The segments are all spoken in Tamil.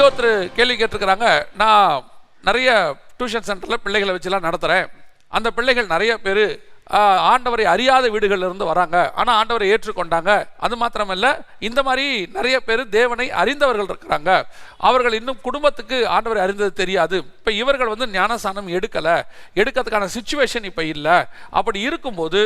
இங்கே ஒருத்தர் கேள்வி கேட்டிருக்கிறாங்க. நான் நிறைய டியூஷன் சென்டரில் பிள்ளைகளை வச்சுலாம் நடத்துகிறேன் அந்த பிள்ளைகள் நிறைய பேர் ஆண்டவரை அறியாத வீடுகள்ல இருந்து வராங்க. ஆனால் ஆண்டவரை ஏற்றுக்கொண்டாங்க. அது மாத்திரமல்ல இந்த மாதிரி நிறைய பேர் தேவனை அறிந்தவர்கள் இருக்கிறாங்க. அவர்கள் இன்னும் குடும்பத்துக்கு ஆண்டவரை அறிந்தது தெரியாது. இப்போ இவர்கள் வந்து ஞானசானம் எடுக்கலை. எடுக்கிறதுக்கான சுச்சுவேஷன் இப்போ இல்லை. அப்படி இருக்கும்போது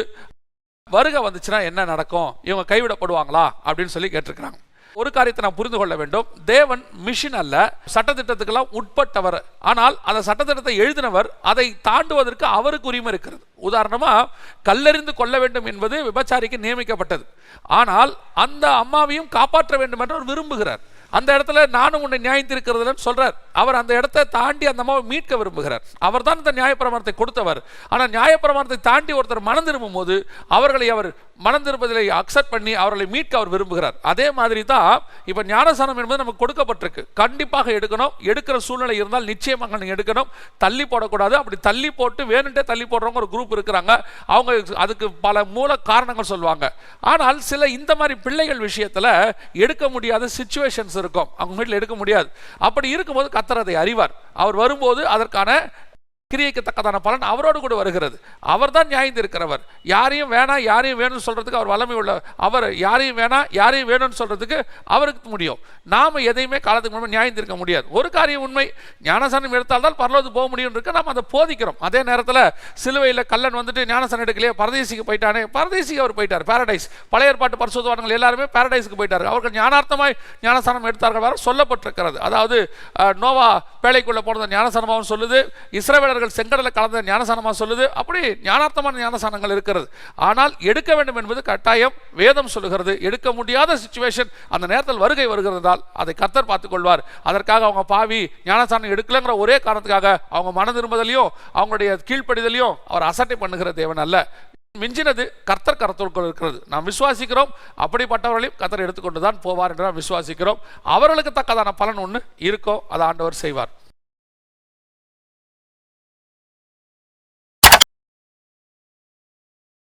வருகை வந்துச்சுன்னா என்ன நடக்கும்? இவங்க கைவிடப்படுவாங்களா? அப்படின்னு சொல்லி கேட்டிருக்கிறாங்க. ஒரு காரியத்தை நான் புரிந்து கொள்ள வேண்டும். தேவன் மிஷின் அல்ல சட்டத்திட்டத்துக்கெல்லாம் உட்பட்டவர். ஆனால் அந்த சட்டத்திட்டத்தை எழுதினவர் அதை தாண்டுவதற்கு அவருக்கு உரிமை இருக்கிறது. உதாரணமாக கல்லெறிந்து கொள்ள வேண்டும் என்பது விபச்சாரிக்கு நியமிக்கப்பட்டது. ஆனால் அந்த அம்மாவையும் காப்பாற்ற வேண்டும் என்று அவர் விரும்புகிறார். அந்த இடத்துல நானும் உன்னை நியாயத்திருக்கிறதுன்னு சொல்கிறார் அவர் அந்த இடத்தை தாண்டி அந்த அம்மாவை மீட்க விரும்புகிறார். அவர் தான் இந்த நியாயப்பிரமாணத்தை கொடுத்தவர். ஆனால் நியாயப்பிரமாணத்தை தாண்டி ஒருத்தர் மனம் திரும்பும் போது அவர்களை அவர் மனம் திரும்பதிலை அக்செப்ட் பண்ணி அவர்களை மீட்க அவர் விரும்புகிறார். அதே மாதிரி தான் இப்போ ஞானசானம் என்பது நமக்கு கொடுக்கப்பட்டிருக்கு. கண்டிப்பாக எடுக்கணும். எடுக்கிற சூழ்நிலை இருந்தால் நிச்சயமாக நீங்கள் எடுக்கணும். தள்ளி போடக்கூடாது. அப்படி தள்ளி போட்டு வேணுன்ட்டே தள்ளி போடுறவங்க ஒரு குரூப் இருக்கிறாங்க. அவங்க அதுக்கு பல மூல காரணங்கள் சொல்லுவாங்க. ஆனால் சில இந்த மாதிரி பிள்ளைகள் விஷயத்தில் எடுக்க முடியாத சுச்சுவேஷன்ஸ் இருக்கும். அவங்க வீட்டில் எடுக்க முடியாது. அப்படி இருக்கும்போது கத்தர் அதை அறிவார். அவர் வரும்போது அதற்கான கிரியைக்கு தக்கதான பலன் அவரோடு கூட வருகிறது. அவர் தான் நியாயந்து இருக்கிறவர். யாரையும் வேணாம் யாரையும் வேணும்னு சொல்றதுக்கு அவர் வல்லமை உள்ள அவர் யாரையும் வேணாம் யாரையும் வேணும்னு சொல்றதுக்கு அவருக்கு முடியும். நாம எதையுமே காலத்துக்கு முன்னாடி நியாயந்திருக்க முடியாது. ஒரு காரியம் உண்மை. ஞானசனம் எடுத்தால் தான் பரலோது போக முடியும்னு இருக்கு நம்ம அதை போதிக்கிறோம். அதே நேரத்தில் சிலுவையில் கல்லன் வந்துட்டு ஞானசனம் எடுக்கலையே பரதேசிக்கு போயிட்டானே. பரதேசிக்கு அவர் போயிட்டார். பேரடைஸ் பழைய ஏற்பாட்டு பரிசுத்தவான்கள் எல்லாருமே பேரடைஸுக்கு போயிட்டார் அவர்கள் ஞானார்த்தமாய் ஞானசனம் எடுத்தார்கள் வர சொல்லப்பட்டிருக்கிறது. அதாவது நோவா பேழைக்குள்ளே போனது ஞானசனமாகவும் சொல்லுது. இஸ்ரவேலர்கள் செங்கடலை கலந்த ஞானசானமாக சொல்லுது. அப்படி ஞானார்த்தமான ஞானசானங்கள் இருக்கிறது. ஆனால் எடுக்க வேண்டும் என்பது கட்டாயம். வேதம் சொல்லுகிறது. எடுக்க முடியாத சுச்சுவேஷன் அந்த நேரத்தில் வருகை வருகிறதால் அதை கர்த்தர் பார்த்துக் கொள்வார் அதற்காக அவங்க பாவி ஞானசானம் எடுக்கலங்கிற ஒரே காரணத்துக்காக அவங்க மன திரும்புதலையும் அவங்களுடைய கீழ்ப்படிதலையும் அவர் அசட்டை பண்ணுகிற தேவன் அல்ல. மிஞ்சினது கர்த்தர் கருத்திற்குள் இருக்கிறது. நாம் விசுவாசிக்கிறோம். அப்படிப்பட்டவர்களையும் கர்த்தர் எடுத்துக்கொண்டு தான் போவார் என்று நாம் விசுவாசிக்கிறோம். அவர்களுக்கு தக்கதான பலன் ஒன்று இருக்கோ அதை ஆண்டவர் செய்வார்.